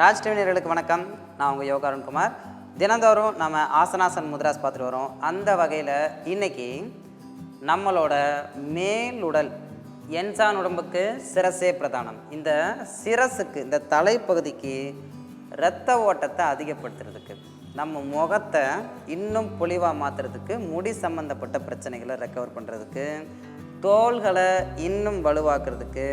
ராஜ் டிவினியர்களுக்கு வணக்கம். நான் உங்கள் யோகா அருண்குமார். தினந்தோறும் நம்ம ஆசனாசன் முத்ராஸ் பார்த்துட்டு வரோம். அந்த வகையில் இன்னைக்கு நம்மளோட மேல் உடல் என்சான் உடம்புக்கு சிரசே பிரதானம். இந்த சிரசுக்கு இந்த தலைப்பகுதிக்கு இரத்த ஓட்டத்தை அதிகப்படுத்துறதுக்கு நம்ம முகத்தை இன்னும் பொலிவாக மாற்றுறதுக்கு முடி சம்மந்தப்பட்ட பிரச்சனைகளை ரெக்கவர் பண்ணுறதுக்கு தோள்களை இன்னும் வலுவாக்குறதுக்கு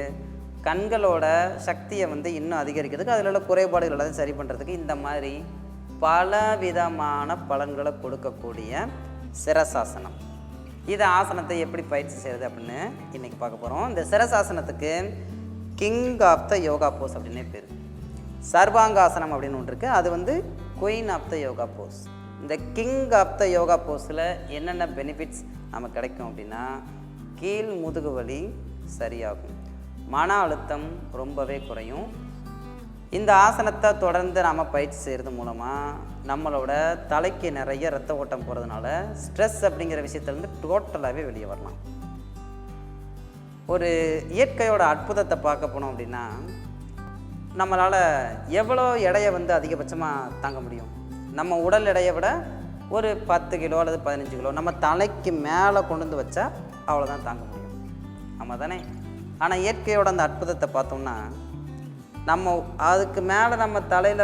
கண்களோட சக்தியை வந்து இன்னும் அதிகரிக்கிறதுக்கு அதில் உள்ள குறைபாடுகள் எல்லாத்தையும் சரி பண்ணுறதுக்கு இந்த மாதிரி பல விதமான பலன்களை கொடுக்கக்கூடிய சிரசாசனம். இது ஆசனத்தை எப்படி பயிற்சி செய்கிறது அப்படின்னு இன்றைக்கி பார்க்க போகிறோம் இந்த சிரசாசனத்துக்கு king of the yoga pose அப்படின்னே பேர். சர்வாங்காசனம் அப்படின்னு ஒன்று இருக்குது அது வந்து queen of the yoga pose இந்த கிங் ஆஃப் த யோகா போஸில் என்னென்ன பெனிஃபிட்ஸ் நமக்கு கிடைக்கும் அப்படின்னா கீழ் முதுகு வலி சரியாகும். மன அழுத்தம் ரொம்பவே குறையும். இந்த ஆசனத்தை தொடர்ந்து நாம் பயிற்சி செய்கிறது மூலமாக நம்மளோட தலைக்கு நிறைய ரத்த ஓட்டம் போகிறதுனால ஸ்ட்ரெஸ் அப்படிங்கிற விஷயத்துலேருந்து டோட்டலாகவே வெளியே வரலாம். ஒரு இயற்கையோட அற்புதத்தை பார்க்க போனோம் அப்படின்னா நம்மளால் எவ்வளோ எடையை வந்து அதிகபட்சமாக தாங்க முடியும்? நம்ம உடல் எடையை விட ஒரு பத்து கிலோ அல்லது பதினஞ்சு கிலோ நம்ம தலைக்கு மேலே கொண்டு வந்து வச்சா அவ்வளோதான் தாங்க முடியும். ஆமாம் தானே ஆனால் இயற்கையோட அந்த அற்புதத்தை பார்த்தோம்னா நம்ம அதுக்கு மேலே நம்ம தலையில்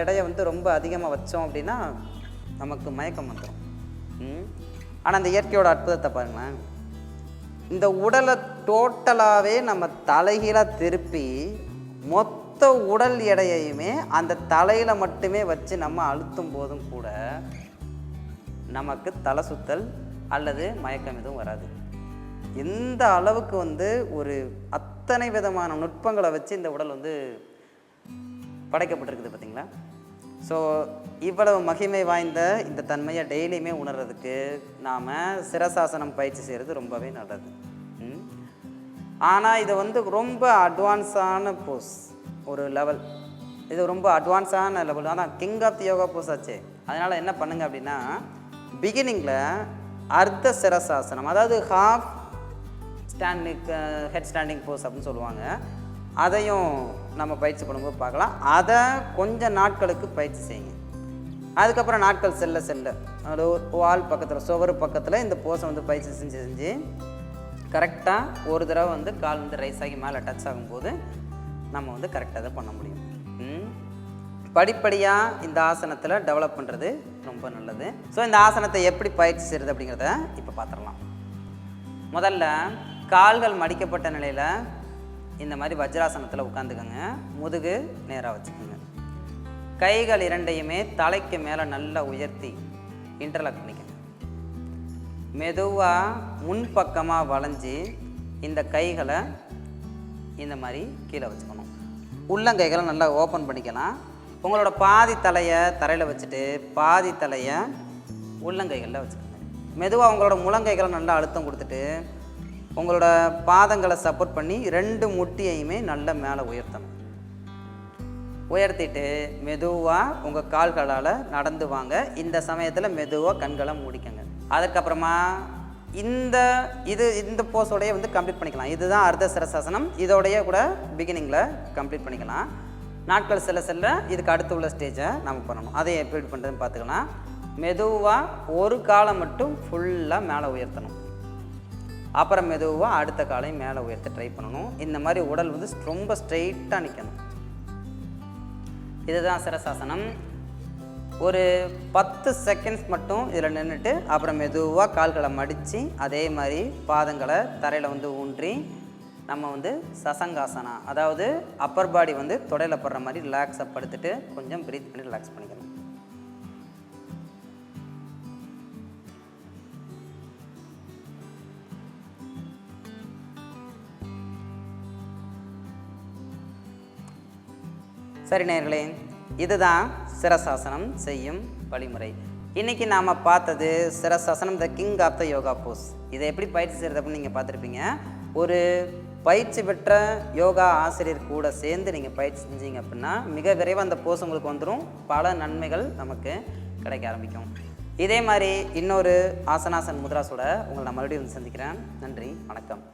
எடையை வந்து ரொம்ப அதிகமாக வச்சோம் அப்படின்னா நமக்கு மயக்கம் வந்துடும் ஆனால் அந்த இயற்கையோட அற்புதத்தை பாருங்களேன். இந்த உடலை டோட்டலாகவே நம்ம தலைகீழாக திருப்பி மொத்த உடல் எடையையுமே அந்த தலையில் மட்டுமே வச்சு நம்ம அழுத்தும் போதும் கூட நமக்கு தலை சுத்தல் அல்லது மயக்கம் எதுவும் வராது. எந்த அளவுக்கு வந்து ஒரு அத்தனை விதமான நுட்பங்களை வச்சு இந்த உடல் வந்து படைக்கப்பட்டிருக்குது பார்த்தீங்களா? ஸோ இவ்வளவு மகிமை வாய்ந்த இந்த தன்மையை டெய்லியுமே உணர்றதுக்கு நாம் சிரசாசனம் பயிற்சி செய்கிறது ரொம்பவே நல்லது. ஆனால் இது வந்து ரொம்ப அட்வான்ஸான போஸ் ஒரு லெவல் இது ரொம்ப அட்வான்ஸான லெவல் ஆனால் king of the yoga pose ஆச்சு. அதனால் என்ன பண்ணுங்க அப்படின்னா பிகினிங்கில் அர்த்த சிரசாசனம் அதாவது half standing head standing pose அப்படின்னு சொல்லுவாங்க. அதையும் நம்ம பயிற்சி பண்ணும்போது பார்க்கலாம். அதை கொஞ்சம் நாட்களுக்கு பயிற்சி செய்யுங்க. அதுக்கப்புறம் நாட்கள் செல்ல செல்ல அது வால் பக்கத்தில் சுவர் பக்கத்தில் இந்த போஸை வந்து பயிற்சி செஞ்சு செஞ்சு கரெக்டாக ஒரு தடவை வந்து கால் வந்து ரைஸ் ஆகி மேலே டச் ஆகும்போது நம்ம வந்து கரெக்டாக அதை பண்ண முடியும். படிப்படியாக இந்த ஆசனத்தில் டெவலப் பண்ணுறது ரொம்ப நல்லது. ஸோ இந்த ஆசனத்தை எப்படி பயிற்சி செய்கிறது அப்படிங்கிறத இப்போ பார்த்துடலாம். முதல்ல கால்கள் மடிக்கப்பட்ட நிலையில் இந்த மாதிரி வஜ்ராசனத்தில் உட்காந்துக்கோங்க. முதுகு நேராக வச்சுக்கோங்க. கைகள் இரண்டையுமே தலைக்கு மேலே நல்லா உயர்த்தி இன்டர்லாக் பண்ணிக்கோங்க. மெதுவாக முன்பக்கமாக வளைஞ்சி இந்த கைகளை இந்த மாதிரி கீழே வச்சுக்கணும். உள்ளங்கைகளை நல்லா ஓப்பன் பண்ணிக்கலாம். உங்களோட பாதி தலையை தரையில் வச்சுட்டு பாதி தலையை உள்ளங்கைகளில் வச்சுக்கோங்க. மெதுவாக உங்களோட முழங்கைகளை நல்லா அழுத்தம் கொடுத்துட்டு உங்களோட பாதங்களை சப்போர்ட் பண்ணி ரெண்டு முட்டியையுமே நல்லா மேலே உயர்த்தணும். உயர்த்திட்டு மெதுவாக உங்கள் கால்களால் நடந்து வாங்க. இந்த சமயத்தில் மெதுவாக கண்களை மூடிக்கங்க. அதுக்கப்புறமா இந்த இது இந்த போஸோடைய வந்து கம்ப்ளீட் பண்ணிக்கலாம். இதுதான் அர்த்த சிரசாசனம். இதோடைய கூட பிகினிங்கில் கம்ப்ளீட் பண்ணிக்கலாம். நாட்கள் செல்ல செல்ல இதுக்கு அடுத்து உள்ள ஸ்டேஜை நம்ம பண்ணணும். அதை எப்படி பண்ணுறதுன்னு பார்த்துக்கலாம். மெதுவாக ஒரு காலை மட்டும் ஃபுல்லாக மேலே உயர்த்தணும். அப்புறம் மெதுவாக அடுத்த காலையும் மேலே உயர்த்த ட்ரை பண்ணணும். இந்த மாதிரி உடல் வந்து ரொம்ப ஸ்ட்ரெயிட்டாக நிற்கணும் இதுதான் சிரசாசனம். ஒரு பத்து செகண்ட்ஸ் மட்டும் இதில் நின்றுட்டு அப்புறம் மெதுவாக கால்களை மடித்து அதே மாதிரி பாதங்களை தரையில் வந்து ஊன்றி நம்ம வந்து சசங்காசனா அதாவது அப்பர் பாடி வந்து தொடையில் படுற மாதிரி ரிலாக்ஸாக படுத்துட்டு கொஞ்சம் ப்ரீத் பண்ணி ரிலாக்ஸ் பண்ணிக்கணும். சரி நேர்களே இதுதான் சிரசாசனம் செய்யும் வழிமுறை. இன்னைக்கு நாம் பார்த்தது சிரசாசனம் the king of the yoga pose இதை எப்படி பயிற்சி செய்கிறது அப்படின்னு நீங்கள் பார்த்துருப்பீங்க. ஒரு பயிற்சி பெற்ற யோகா ஆசிரியர் கூட சேர்ந்து நீங்கள் பயிற்சி செஞ்சீங்க அப்படின்னா மிக விரைவாக அந்த போஸ் உங்களுக்கு வந்துடும் பல நன்மைகள் நமக்கு கிடைக்க ஆரம்பிக்கும். இதே மாதிரி இன்னொரு ஆசனாசன் முத்ராஸோட உங்களை நான் மறுபடியும் வந்து சந்திக்கிறேன். நன்றி வணக்கம்.